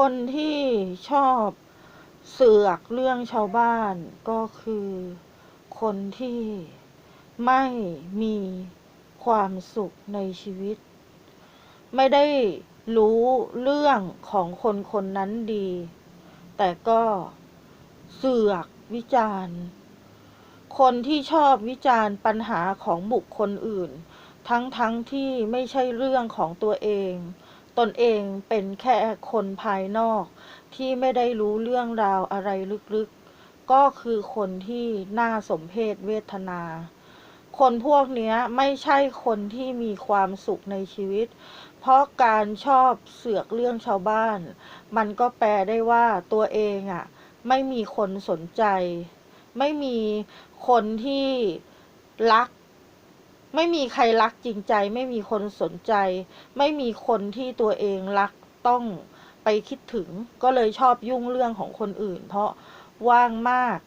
คนที่ชอบเสือกเรื่องชาวบ้านก็คือ คนที่ไม่มีความสุขในชีวิต ไม่ได้รู้เรื่องของคนคนนั้นดี แต่ก็เสือกวิจารณ์ คนที่ชอบวิจารณ์ปัญหาของบุคคลอื่น ทั้งทั้งที่ไม่ใช่เรื่องของตัวเอง ตนเองเป็นแค่คนภายนอกที่ไม่ได้รู้เรื่องราวอะไรลึกๆ ก็คือคนที่น่าสมเพชเวทนา คนพวกเนี้ยไม่ใช่คนที่มีความสุขในชีวิต เพราะการชอบเสือกเรื่องชาวบ้าน มันก็แปลได้ว่าตัวเองอะ่ะไม่มีคนสนใจ ไม่มีคนที่รัก ไม่มีใครรักจริงใจ ไม่มีคนสนใจ ไม่มีคนที่ตัวเองรักต้องไปคิดถึง ก็เลยชอบยุ่งเรื่องของคนอื่น เพราะว่างมาก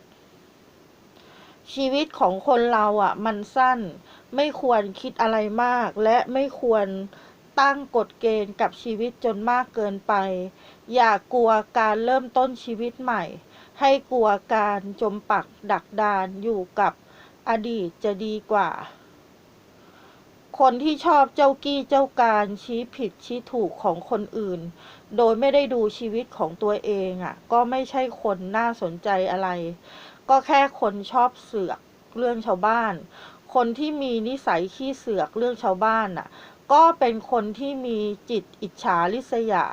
ชีวิตของคนเราอะ มันสั้น ไม่ควรคิดอะไรมาก และไม่ควรตั้งกฎเกณฑ์กับชีวิตจนมากเกินไป อย่ากลัวการเริ่มต้นชีวิตใหม่ ให้กลัวการจมปักดักดานอยู่กับอดีตจะดีกว่า คนที่ชอบเจ้ากี้เจ้าการชี้ผิดชี้ถูกของคนอื่น โดยไม่ได้ดูชีวิตของตัวเองอะ ก็ไม่ใช่คนน่าสนใจอะไร ก็แค่คนชอบเสือกเรื่องชาวบ้าน คนที่มีนิสัยขี้เสือกเรื่องชาวบ้านน่ะ ก็เป็นคนที่มีจิตอิจฉาริษยา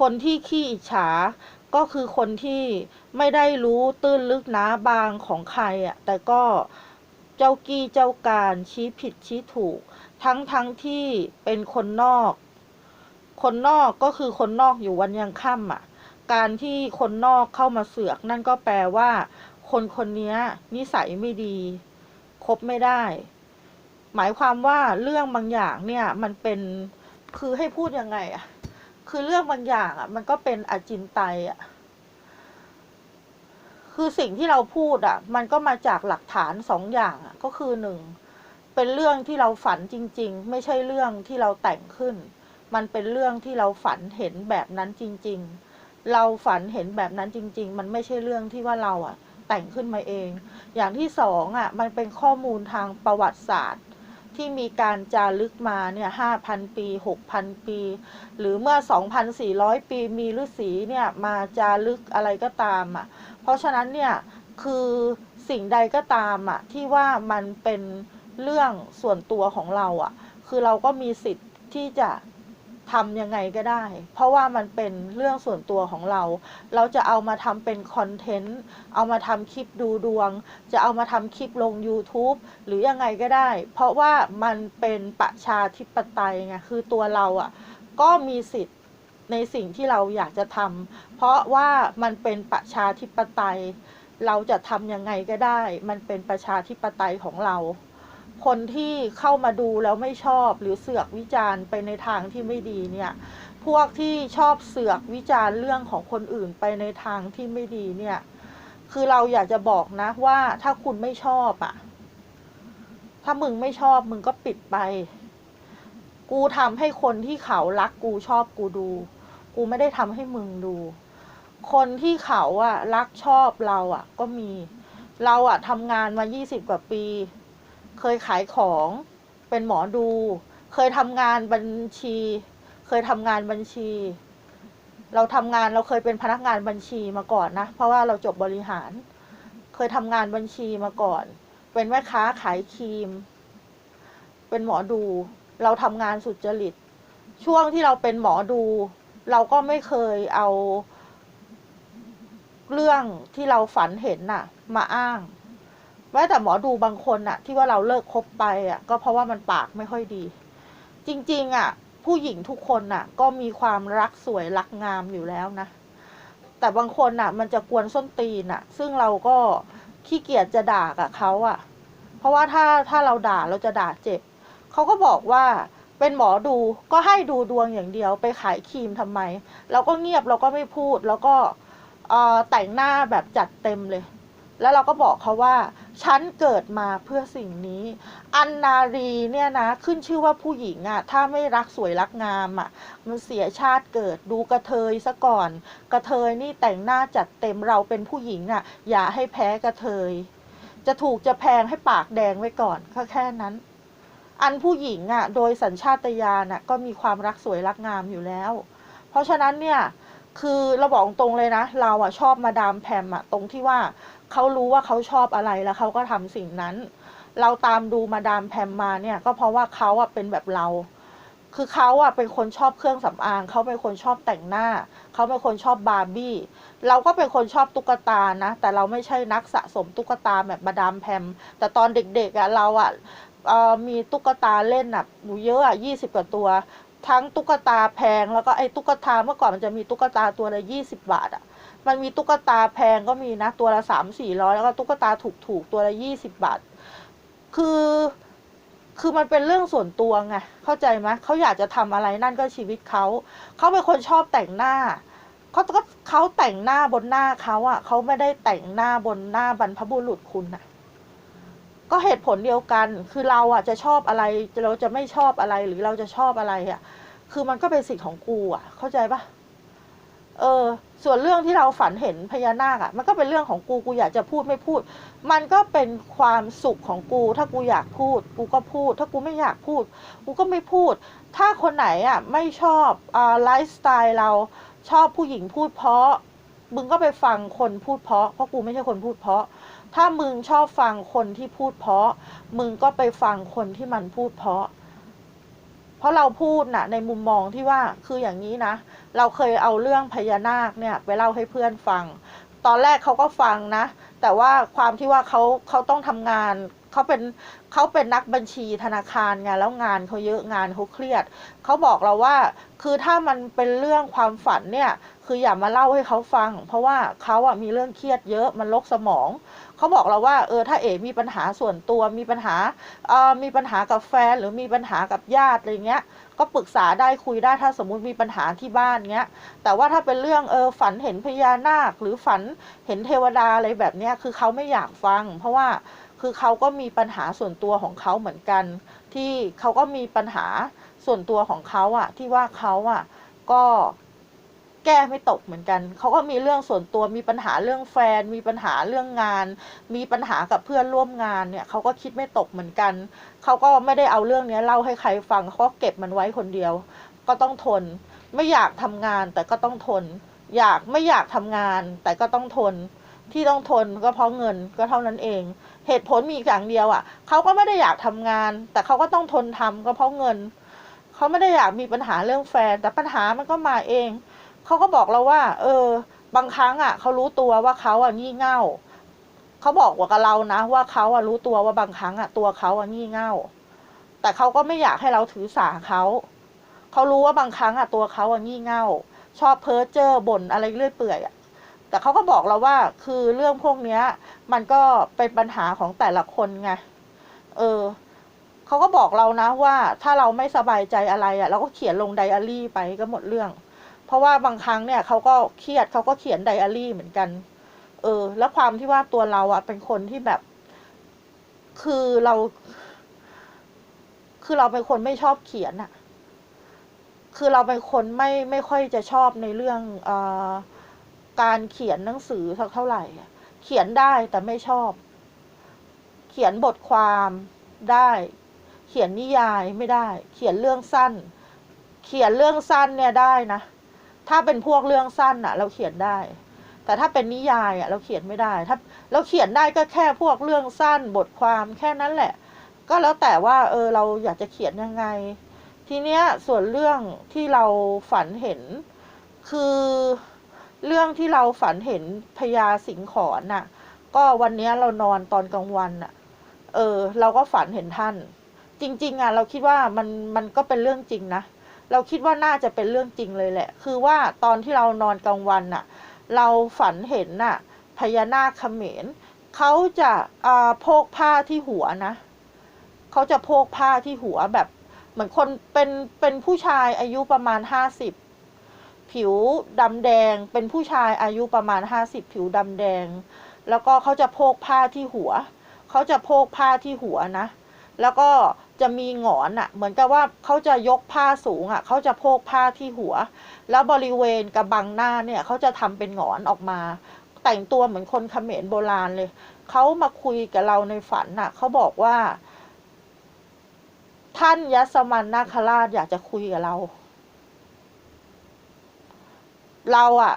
คนที่ขี้อิจฉาก็คือคนที่ไม่ได้รู้ตื้นลึกหนาบางของใครอะแต่ก็ เจ้ากี้เจ้าการชี้ผิดชี้ถูก ทั้งทั้งที่เป็นคนนอก คนนอกก็คือคนนอกอยู่วันยังค่ำอะ การที่คนนอกเข้ามาเสือกนั่นก็แปลว่า คนคนนี้นิสัยไม่ดีคบไม่ได้ หมายความว่าเรื่องบางอย่างเนี่ยมันเป็นคือให้พูดยังไงอะ คือเรื่องบางอย่างอะ มันก็เป็นอจินไตยอะ คือสิ่งที่เราพูดอะ มันก็มาจากหลักฐานสองอย่างอะ ก็คือหนึ่งเป็นเรื่องที่เราฝันจริง ๆ ไม่ใช่เรื่องที่เราแต่งขึ้น มันเป็นเรื่องที่เราฝันเห็นแบบนั้นจริง ๆ เราฝันเห็นแบบนั้นจริง ๆ มันไม่ใช่เรื่องที่ว่าเราอะ แต่งขึ้นมาเอง อย่างที่สองอะ มันเป็นข้อมูลทางประวัติศาสตร์ที่มีการจารึกมาเนี่ยห้าพันปีหกพันปี หรือเมื่อสองพันสี่ร้อยปีมีฤาษีเนี่ยมาจารึกอะไรก็ตามอะ ราะฉะนั้นเนี่ยคือสิ่งใดก็ตามอะที่ว่ามันเป็นเรื่องส่วนตัวของเราอะคือเราก็มีสิทธิ์ที่จะทำยังไงก็ได้ เพราะว่ามันเป็นเรื่องส่วนตัวของเรา เราจะเอามาทำเป็นคอนเทนต์ เอามาทำคลิปดูดวง จะเอามาทำคลิปลง YouTube หรือยังไงก็ได้ เพราะว่ามันเป็นประชาธิปไตยไง คือตัวเราอะก็มีสิทธิ์ ในสิ่งที่เราอยากจะทำเพราะว่ามันเป็นประชาธิปไตย เราจะทำยังไงก็ได้ มันเป็นประชาธิปไตยของเรา คนที่เข้ามาดูแล้วไม่ชอบหรือเสือกวิจารณ์ไปในทางที่ไม่ดีเนี่ย พวกที่ชอบเสือกวิจารณ์เรื่องของคนอื่นไปในทางที่ไม่ดีเนี่ย คือเราอยากจะบอกนะว่าถ้าคุณไม่ชอบอะถ้ามึงไม่ชอบมึงก็ปิดไปกูทำให้คนที่เขารักกูชอบกูดู กูไม่ได้ทำให้มึงดู คนที่เขาอะรักชอบเราอะก็มี เราอะทำงานมา 20 กว่าปี เคยขายของเป็นหมอดู เคยทำงานบัญชี เคยทำงานบัญชี เราทำงานเราเคยเป็นพนักงานบัญชีมาก่อนนะ เพราะว่าเราจบบริหาร เคยทำงานบัญชีมาก่อน เป็นแม่ค้าขายครีม เป็นหมอดู เราทำงานสุจริต ช่วงที่เราเป็นหมอดู เราก็ไม่เคยเอาเรื่องที่เราฝันเห็นน่ะ มาอ้างแม้แต่หมอดูบางคนน่ะ ที่ว่าเราเลิกคบไปอะ ก็เพราะว่ามันปากไม่ค่อยดี จริง ๆ อะ ผู้หญิงทุกคนน่ะ ก็มีความรักสวยรักงามอยู่แล้วนะแต่บางคนน่ะ มันจะกวนส้นตีนน่ะ ซึ่งเราก็ขี้เกียจจะด่ากับเขาอะ เพราะว่าถ้าถ้าเราด่าเราจะด่าเจ็บเขาก็บอกว่า เป็นหมอดูก็ให้ดูดวงอย่างเดียว ไปขายครีมทำไม เราก็เงียบเราก็ไม่พูด แล้วก็แต่งหน้าแบบจัดเต็มเลย แล้วเราก็บอกเขาว่า ฉันเกิดมาเพื่อสิ่งนี้ อันนารีเนี่ยนะ ขึ้นชื่อว่าผู้หญิงอะ่ะ ถ้าไม่รักสวยรักงามอะ่ะ มันเสียชาติเกิดดูกระเทยซะก่อน กระเทยนี่แต่งหน้าจัดเต็มเราเป็นผู้หญิงอะ่ะ อย่าให้แพ้กระเทย จะถูกจะแพงให้ปากแดงไว้ก่อนก็แค่นั้น อันผู้หญิงอะ่ะโดยสัญชาตญาณอะก็มีความรักสวยรักงามอยู่แล้ว เพราะฉะนั้นเนี่ยคือเราบอกตรงเลยนะ เราอะชอบมาดามแพมอะตรงที่ว่าเขารู้ว่าเขาชอบอะไรแล้วเขาก็ทำสิ่งนั้น เราตามดูมาดามแพมมาเนี่ยก็เพราะว่าเขาอะเป็นแบบเรา คือเขาอะเป็นคนชอบเครื่องสำอางเขาเป็นคนชอบแต่งหน้าเขาเป็นคนชอบบาร์บี้เราก็เป็นคนชอบตุ๊กตานะ แต่เราไม่ใช่นักสะสมตุ๊กตาแบบมาดามแพมแต่ตอนเด็กๆอะเราอะเอ่อ มีตุ๊กตาเล่นอะหนูเยอะอะยี่สิบกว่าตัว ทั้งตุ๊กตาแพงแล้วก็ไอ้ตุ๊กตาเมื่อก่อนมันจะมีตุ๊กตาตัวละยี่สิบบาทอะมันมีตุ๊กตาแพงก็มีนะตัวละสามสี่ร้อยแล้วก็ตุ๊กตาถูกๆตัวละยี่สิบบาท คือคือมันเป็นเรื่องส่วนตัวไงเข้าใจไหมเขาอยากจะทำอะไรนั่นก็ชีวิตเขาเขาเป็นคนชอบแต่งหน้าเขาก็เขาแต่งหน้าบนหน้าเขาอะเขาไม่ได้แต่งหน้าบนหน้าบรรพบุรุษคุณอะ ก็เหตุผลเดียวกัน คือเราอะจะชอบอะไร เราจะไม่ชอบอะไร หรือเราจะชอบอะไรอะคือมันก็เป็นสิทธิ์ของกูอะเข้าใจปะเออ ส่วนเรื่องที่เราฝันเห็นพญานาคอะมันก็เป็นเรื่องของกู กูอยากจะพูดไม่พูด มันก็เป็นความสุขของกู ถ้ากูอยากพูด กูก็พูด ถ้ากูไม่อยากพูด กูก็ไม่พูด ถ้าคนไหนอะไม่ชอบอ่าไลฟ์สไตล์เราชอบผู้หญิงพูดเพราะ มึงก็ไปฟังคนพูดเพราะ เพราะกูไม่ใช่คนพูดเพราะ ถ้ามึงชอบฟังคนที่พูดเพราะ มึงก็ไปฟังคนที่มันพูดเพราะ เพราะเราพูดน่ะ ในมุมมองที่ว่าคืออย่างนี้นะ เราเคยเอาเรื่องพญานาคเนี่ย ไปเล่าให้เพื่อนฟัง ตอนแรกเขาก็ฟังนะ แต่ว่าความที่ว่าเขาเขาต้องทำงานเขาเป็นเขาเป็นนักบัญชีธนาคารไงแล้วงานเขาเยอะงานเขาเครียดเขาบอกเราว่า คือถ้ามันเป็นเรื่องความฝันเนี่ย คืออย่ามาเล่าให้เขาฟัง เพราะว่าเขาอะมีเรื่องเครียดเยอะมันลกสมอง เขาบอกเราว่าเออถ้าเอ๋มีปัญหาส่วนตัวมีปัญหาเอ่อมีปัญหากับแฟนหรือมีปัญหากับญาติอะไรเงี้ย ก็ปรึกษาได้คุยได้ถ้าสมมุติมีปัญหาที่บ้านเงี้ย แต่ว่าถ้าเป็นเรื่องเออฝันเห็นพญานาค หรือฝันเห็นเทวดาอะไรแบบเนี้ยคือเขาไม่อยากฟัง เพราะว่าคือเขาก็มีปัญหาส่วนตัวของเขาเหมือนกัน ที่เขาก็มีปัญหาส่วนตัวของเขาอะที่ว่าเขาอะก็ แก้ไม่ตกเหมือนกัน เขาก็มีเรื่องส่วนตัว มีปัญหาเรื่องแฟน มีปัญหาเรื่องงาน มีปัญหากับเพื่อนร่วมงานเนี่ย เขาก็คิดไม่ตกเหมือนกัน เขาก็ไม่ได้เอาเรื่องนี้เล่าให้ใครฟัง เขาก็เก็บมันไว้คนเดียว ก็ต้องทน ไม่อยากทำงานแต่ก็ต้องทน อยากไม่อยากทำงาน แต่ก็ต้องทน ที่ต้องทนก็เพราะเงินก็เท่านั้นเอง เหตุผลมีอย่างเดียวอะ่ะ เขาก็ไม่ได้อยากทำงาน แต่เขาก็ต้องทนทำก็เพราะเงิน เขาไม่ได้อยากมีปัญหาเรื่องแฟน แต่ปัญหามันก็มาเอง เขาก็บอกเราว่า เออ บางครั้งอะเขารู้ตัวว่าเขาอะงี่เง่าเขาบอกว่ากับเรานะว่าเขาอะรู้ตัวว่าบางครั้งอะตัวเขาอะงี่เง่าแต่เขาก็ไม่อยากให้เราถือสาเขาเขารู้ว่าบางครั้งอะตัวเขาอะงี่เง่าชอบเพ้อเจ้อบ่นอะไรเรื่อยเปื่อยอะแต่เขาก็บอกเราว่าคือเรื่องพวกเนี้ย มันก็เป็นปัญหาของแต่ละคนไง เออเขาก็บอกเรานะว่าถ้าเราไม่สบายใจอะไรอะ เราก็เขียนลงไดอารี่ไปก็หมดเรื่อง เพราะว่าบางครั้งเนี่ยเขาก็เครียดเขาก็เขียนไดอารี่เหมือนกัน เออ แล้วความที่ว่าตัวเราอะเป็นคนที่แบบ คือเรา คือเราเป็นคนไม่ชอบเขียนอะคือเราเป็นคนไม่ไม่ค่อยจะชอบในเรื่องอการเขียนหนังสือสักเท่าไหร่ เขียนได้แต่ไม่ชอบ เขียนบทความได้ เขียนนิยายไม่ได้ เขียนเรื่องสั้น เขียนเรื่องสั้นเนี่ยได้นะ ถ้าเป็นพวกเรื่องสั้นอะเราเขียนได้ แต่ถ้าเป็นนิยายอะเราเขียนไม่ได้ ถ้าเราเขียนได้ก็แค่พวกเรื่องสั้นบทความแค่นั้นแหละ ก็แล้วแต่ว่าเออเราอยากจะเขียนยังไง ทีเนี้ยส่วนเรื่องที่เราฝันเห็น คือเรื่องที่เราฝันเห็นพญาสิงขอนน่ะ ก็วันเนี้ยเรานอนตอนกลางวันน่ะ เออ เราก็ฝันเห็นท่าน จริง ๆอะเราคิดว่ามันมันก็เป็นเรื่องจริงนะ เราคิดว่าน่าจะเป็นเรื่องจริงเลยแหละ คือว่าตอนที่เรานอนกลางวันน่ะ เราฝันเห็นน่ะพญานาคเขมรเขาจะอ่าโพกผ้าที่หัวนะเขาจะโพกผ้าที่หัวแบบ เหมือนคนเป็นเป็นผู้ชายอายุประมาณห้าสิบผิวดำแดงเป็นผู้ชายอายุประมาณห้าสิบผิวดำแดง แล้วก็เขาจะโพกผ้าที่หัวเขาจะโพกผ้าที่หัวนะ แล้วก็ จะมีหงอนอะ่ะ เหมือนกับว่าเขาจะยกผ้าสูงอะ่ะเขาจะโพกผ้าที่หัว แล้วบริเวณกระบังหน้าเนี่ยเขาจะทำเป็นหงอนออกมา แต่งตัวเหมือนคนเขมรโบราณเลยเขามาคุยกับเราในฝันน่ะเขาบอกว่า ท่านยัสมันนาคราชอยากจะคุยกับเรา เราอะ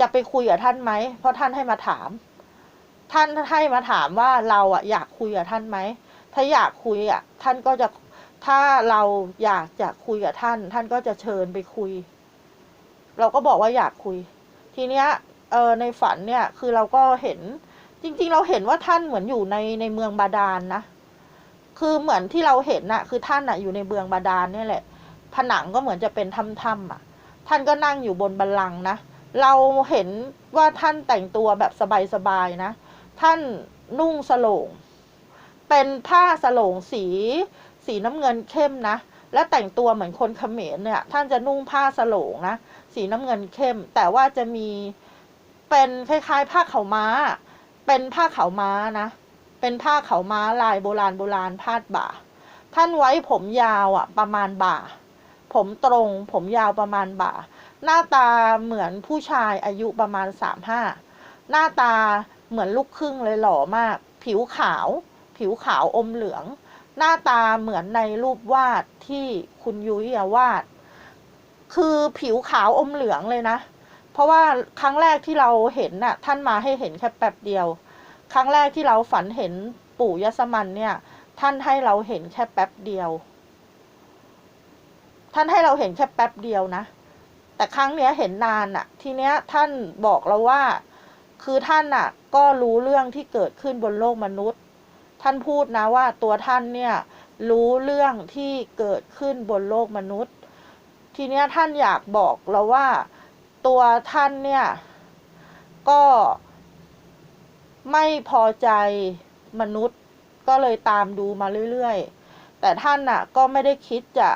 จะไปคุยกับท่านไหมเพราะท่านให้มาถาม ท่านให้มาถามว่าเราอะอยากคุยกับท่านไหม ถ้าอยากคุยอะท่านก็จะถ้าเราอยากจะคุยกับท่าน ท่านก็จะเชิญไปคุย เราก็บอกว่าอยากคุย ทีเนี้ยเออในฝันเนี่ยคือเราก็เห็นจริง ๆ เราเห็นว่าท่านเหมือนอยู่ในในเมืองบาดาลนนะคือเหมือนที่เราเห็นน่ะ คือท่านน่ะอยู่ในเมืองบาดาลเนี่ยแหละ ผนังก็เหมือนจะเป็นถ้ำๆอะ ท่านก็นั่งอยู่บนบัลลังนะเราเห็นว่าท่านแต่งตัวแบบสบายๆนะ ท่านนุ่งสโลง เป็นผ้าสโลงสี สีน้ำเงินเข้มนะ และแต่งตัวเหมือนคนเขมรเนี่ย ท่านจะนุ่งผ้าสโลงนะ สีน้ำเงินเข้ม แต่ว่าจะมีเป็นคล้ายๆ ผ้าเขาม้า เป็นผ้าเขาม้านะ เป็นผ้าเขาม้าลายโบราณโบราณพาดบ่า ท่านไว้ผมยาวอะประมาณบ่า ผมตรง ผมยาวประมาณบ่า หน้าตาเหมือนผู้ชายอายุประมาณสามห้าหน้าตาเหมือนลูกครึ่งเลยหล่อมาก ผิวขาว ผิวขาวอมเหลือง หน้าตาเหมือนในรูปวาดที่คุณยุ้ยวาด คือผิวขาวอมเหลืองเลยนะ เพราะว่าครั้งแรกที่เราเห็นน่ะ ท่านมาให้เห็นแค่แป๊บเดียว ครั้งแรกที่เราฝันเห็นปู่ยศมันเนี่ย ท่านให้เราเห็นแค่แป๊บเดียว ท่านให้เราเห็นแค่แป๊บเดียวนะแต่ครั้งเนี้ยเห็นนานอะทีเนี้ยท่านบอกเราว่า คือท่านอะก็รู้เรื่องที่เกิดขึ้นบนโลกมนุษย์ ท่านพูดนะว่าตัวท่านเนี่ยรู้เรื่องที่เกิดขึ้นบนโลกมนุษย์ ทีเนี้ยท่านอยากบอกเราว่าตัวท่านเนี่ยก็ไม่พอใจมนุษย์ก็เลยตามดูมาเรื่อยๆ แต่ท่านน่ะก็ไม่ได้คิดจะ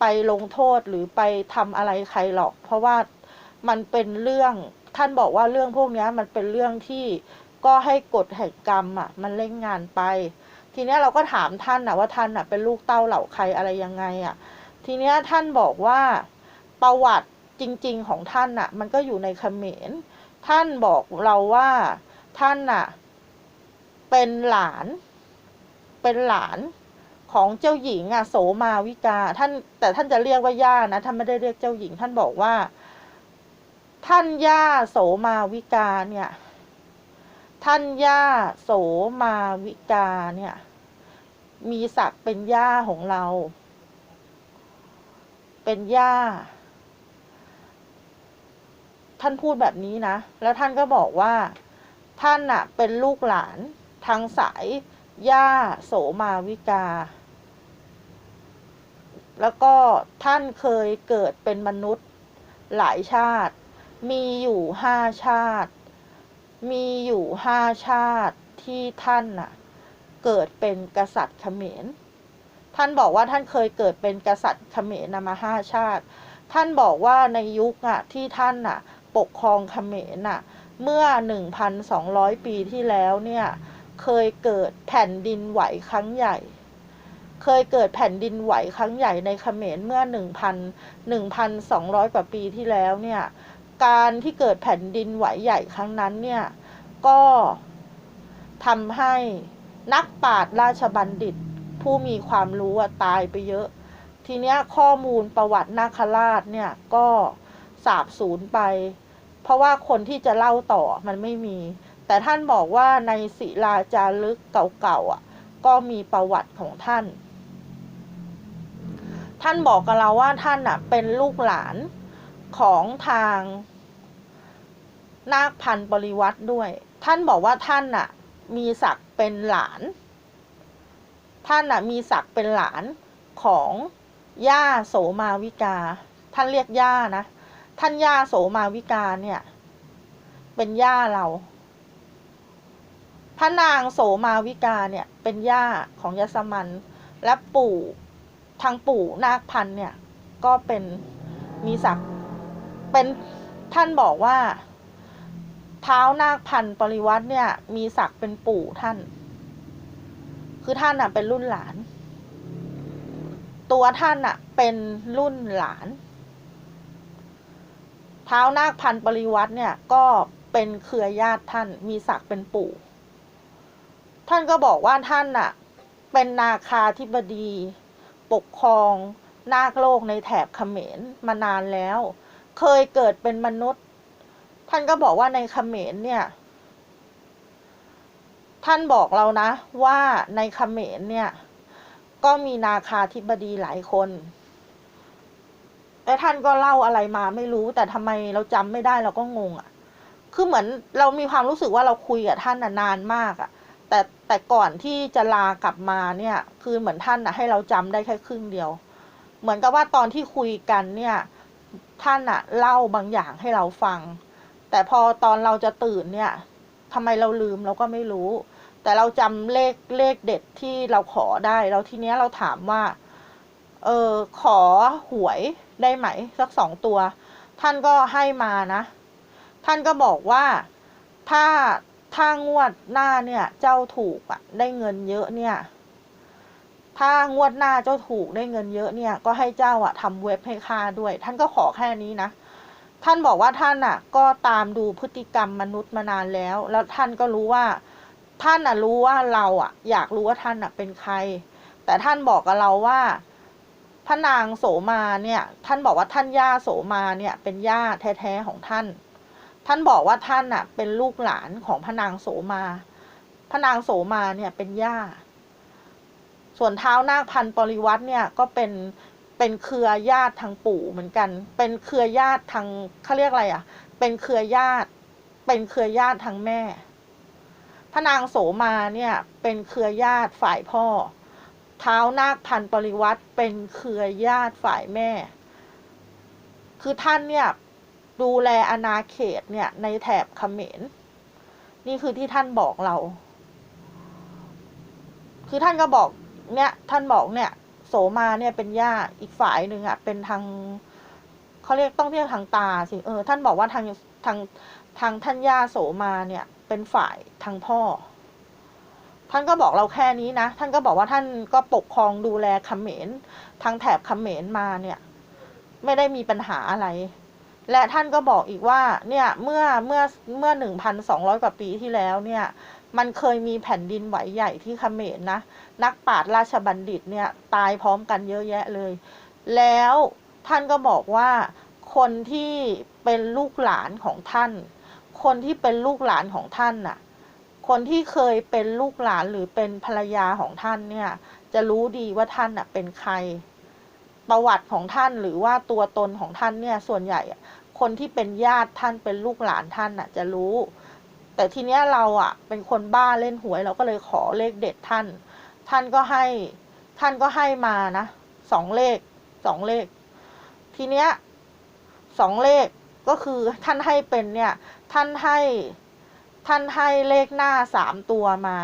ไปลงโทษหรือไปทำอะไรใครหรอก เพราะว่ามันเป็นเรื่องท่านบอกว่าเรื่องพวกนี้มันเป็นเรื่องที่ ก็ให้กฎแห่งกรรมอะ มันเล่นงานไป ทีเนี้ยเราก็ถามท่านน่ะว่าท่านน่ะเป็นลูกเต้าเหล่าใครอะไรยังไงอะ ทีเนี้ยท่านบอกว่าประวัติจริง ๆ ของท่านน่ะ มันก็อยู่ในเขมร ท่านบอกเราว่าท่านน่ะ เป็นหลาน เป็นหลานของเจ้าหญิงอะโสมาวิกา ท่านแต่ท่านจะเรียกว่าย่านะท่านไม่ได้เรียกเจ้าหญิง ท่านบอกว่า ท่านย่าโสมาวิกาเนี่ย ท่านย่าโสมาวิกาเนี่ย มีศักดิ์เป็นย่าของเรา เป็นย่า ท่านพูดแบบนี้นะ แล้วท่านก็บอกว่า ท่านน่ะเป็นลูกหลานทางสายย่าโสมาวิกา แล้วก็ท่านเคยเกิดเป็นมนุษย์หลายชาติ มีอยู่ห้าชาติ มีอยู่ห้าชาติที่ท่านน่ะ เกิดเป็นกษัตริย์เขมร ท่านบอกว่าท่านเคยเกิดเป็นกษัตริย์เขมรมาห้าชาติ ท่านบอกว่าในยุคอะที่ท่านน่ะ ปกครองเขมรน่ะ เมื่อหนึ่งพันสองร้อยปีที่แล้วเนี่ย เคยเกิดแผ่นดินไหวครั้งใหญ่ เคยเกิดแผ่นดินไหวครั้งใหญ่ในเขมรเมื่อหนึ่งพันหนึ่งพันสองร้อยกว่าปีที่แล้วเนี่ย การที่เกิดแผ่นดินไหวใหญ่ครั้งนั้นเนี่ย ก็ทำให้นักปราชญ์ราชบัณฑิต ผู้มีความรู้ตายไปเยอะ ทีเนี้ยข้อมูลประวัตินาคราชเนี่ยก็สาบสูญไป เพราะว่าคนที่จะเล่าต่อมันไม่มี แต่ท่านบอกว่าในศิลาจารึกเก่าๆอะก็มีประวัติของท่าน ท่านบอกกับเราว่าท่านอะเป็นลูกหลาน ของทางนาคพันธ์บริวัตรด้วย ท่านบอกว่าท่านน่ะ มีศักดิ์เป็นหลาน ท่านน่ะมีศักดิ์เป็นหลานของย่าโสมาวิกา ท่านเรียกย่านะ ท่านย่าโสมาวิกาเนี่ย เป็นย่าเรา พระนางโสมาวิกาเนี่ย เป็นย่าของยศมันและปู่ทางปู่นาคพันธ์เนี่ย ก็เป็นมีศักดิ์ เป็นท่านบอกว่าเท้านาคพันธ์ปริวัติเนี่ย มีศักดิ์เป็นปู่ท่าน คือท่านอะเป็นรุ่นหลาน ตัวท่านอะเป็นรุ่นหลาน เท้านาคพันธ์ปริวัติเนี่ย ก็เป็นเครือญาติท่าน มีศักดิ์เป็นปู่ ท่านก็บอกว่าท่านน่ะ เป็นนาคาธิบดี ปกครองนาคโลกในแถบเขมรมานานแล้ว เคยเกิดเป็นมนุษย์ ท่านก็บอกว่าในเขมรเนี่ย ท่านบอกเรานะ ว่าในเขมรเนี่ย ก็มีนาคาธิบดีหลายคนแต่ท่านก็เล่าอะไรมาไม่รู้ แต่ทำไมเราจำไม่ได้เราก็งงอะ่ะ คือเหมือนเรามีความรู้สึกว่าเราคุยกับท่านนานมากอะ่ะ แต่แต่ก่อนที่จะลากลับมาเนี่ย คือเหมือนท่านนะให้เราจำได้แค่ครึ่งเดียว เหมือนกับว่าตอนที่คุยกันเนี่ย ท่านอะเล่าบางอย่างให้เราฟัง แต่พอตอนเราจะตื่นเนี่ยทำไมเราลืมเราก็ไม่รู้ แต่เราจำเลขเลขเด็ดที่เราขอได้แล้วทีเนี้ยเราถามว่า เออขอหวยได้ไหม สักสองตัว ท่านก็ให้มานะ ท่านก็บอกว่าถ้าถ้างวดหน้าเนี่ย เจ้าถูกอะได้เงินเยอะเนี่ย ถ้างวดหน้าเจ้าถูกได้เงินเยอะเนี่ย ก็ให้เจ้าอะทำเว็บให้ข้าด้วย ท่านก็ขอแค่นี้นะ ท่านบอกว่าท่านอะก็ตามดูพฤติกรรมมนุษย์มานานแล้ว แล้วท่านก็รู้ว่า ท่านอะรู้ว่าเราอะอยากรู้ว่าท่านอะเป็นใคร แต่ท่านบอกกับเราว่าพระนางโสมาเนี่ย ท่านบอกว่าท่านย่าโสมาเนี่ย เป็นย่าแท้ๆของท่าน ท่านบอกว่าท่านอะเป็นลูกหลานของพระนางโสมาพระนางโสมาเนี่ยเป็นย่า ส่วนเท้านาคพันปริวัติเนี่ยก็เป็นเป็นเครือญาติทางปู่เหมือนกัน เป็นเครือญาติทางเขาเรียกอะไรอะ เป็นเครือญาติ เป็นเครือญาติทางแม่ พระนางโสมาเนี่ยเป็นเครือญาติฝ่ายพ่อ เท้านาคพันปริวัติเป็นเครือญาติฝ่ายแม่ คือท่านเนี่ยดูแลอาณาเขตเนี่ยในแถบเขมร นี่คือที่ท่านบอกเรา คือท่านก็บอก เนี่ยท่านบอกเนี่ย โสมาเนี่ยเป็นย่าอีกฝ่ายหนึ่งอะเป็นทางเขาเรียกต้องเรียกทางตาสิเออท่านบอกว่าทางทางทางท่านย่าโสมาเนี่ย เป็นฝ่ายทางพ่อ ท่านก็บอกเราแค่นี้นะ ท่านก็บอกว่าท่านก็ปกครองดูแลเขมรทางแถบเขมรมาเนี่ย ไม่ได้มีปัญหาอะไร และท่านก็บอกอีกว่า เนี่ยเมื่อเมื่อเมื่อหนึ่งพันสองร้อยกว่าปีที่แล้วเนี่ย มันเคยมีแผ่นดินไหวใหญ่ที่เขมรนะ นักปราชญ์ราชบัณฑิตเนี่ยตายพร้อมกันเยอะแยะเลย แล้วท่านก็บอกว่าคนที่เป็นลูกหลานของท่าน คนที่เป็นลูกหลานของท่านน่ะ คนที่เคยเป็นลูกหลานหรือเป็นภรรยาของท่านเนี่ย จะรู้ดีว่าท่านน่ะเป็นใคร ประวัติของท่านหรือว่าตัวตนของท่านเนี่ยส่วนใหญ่คนที่เป็นญาติท่านเป็นลูกหลานท่านน่ะจะรู้ แต่ทีเนี้ยเราอะเป็นคนบ้าเล่นหวย เราก็เลยขอเลขเด็ดท่าน ท่านก็ให้ท่านก็ให้มานะสองเลขสองเลข ทีเนี้ยสองเลขก็คือท่านให้เป็นเนี่ย ท่านให้ ท่านให้เลขหน้าสามตัวมา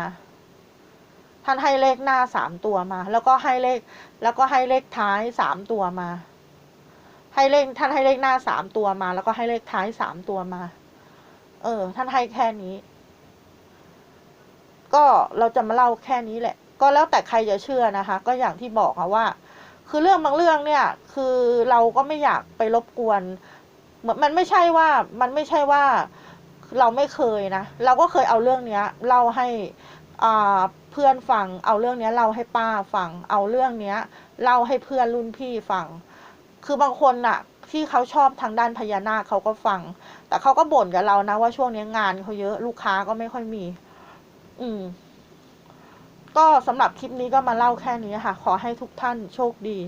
ท่านให้เลขหน้าสามตัวมา แล้วก็ให้เลข แล้วก็ให้เลขท้ายสามตัวมา ให้เลขท่านให้เลขหน้าสามตัวมา แล้วก็ให้เลขท้ายสามตัวมา เออ ท่านให้แค่นี้ ก็เราจะมาเล่าแค่นี้แหละ ก็แล้วแต่ใครจะเชื่อนะคะ ก็อย่างที่บอกค่ะว่า คือเรื่องบางเรื่องเนี่ย คือเราก็ไม่อยากไปรบกวนเหมือนมันไม่ใช่ว่ามันไม่ใช่ว่าเราไม่เคยนะ เราก็เคยเอาเรื่องเนี้ยเล่าให้อ่าเพื่อนฟัง เอาเรื่องเนี้ยเล่าให้ป้าฟัง เอาเรื่องเนี้ยเล่าให้เพื่อนรุ่นพี่ฟัง คือบางคนน่ะ ที่เขาชอบทางด้านพญานาคเขาก็ฟัง แต่เขาก็บ่นกับเรานะว่าช่วงนี้งานเขาเยอะลูกค้าก็ไม่ค่อยมี อืม ก็สำหรับคลิปนี้ก็มาเล่าแค่นี้ค่ะ ขอให้ทุกท่านโชคดี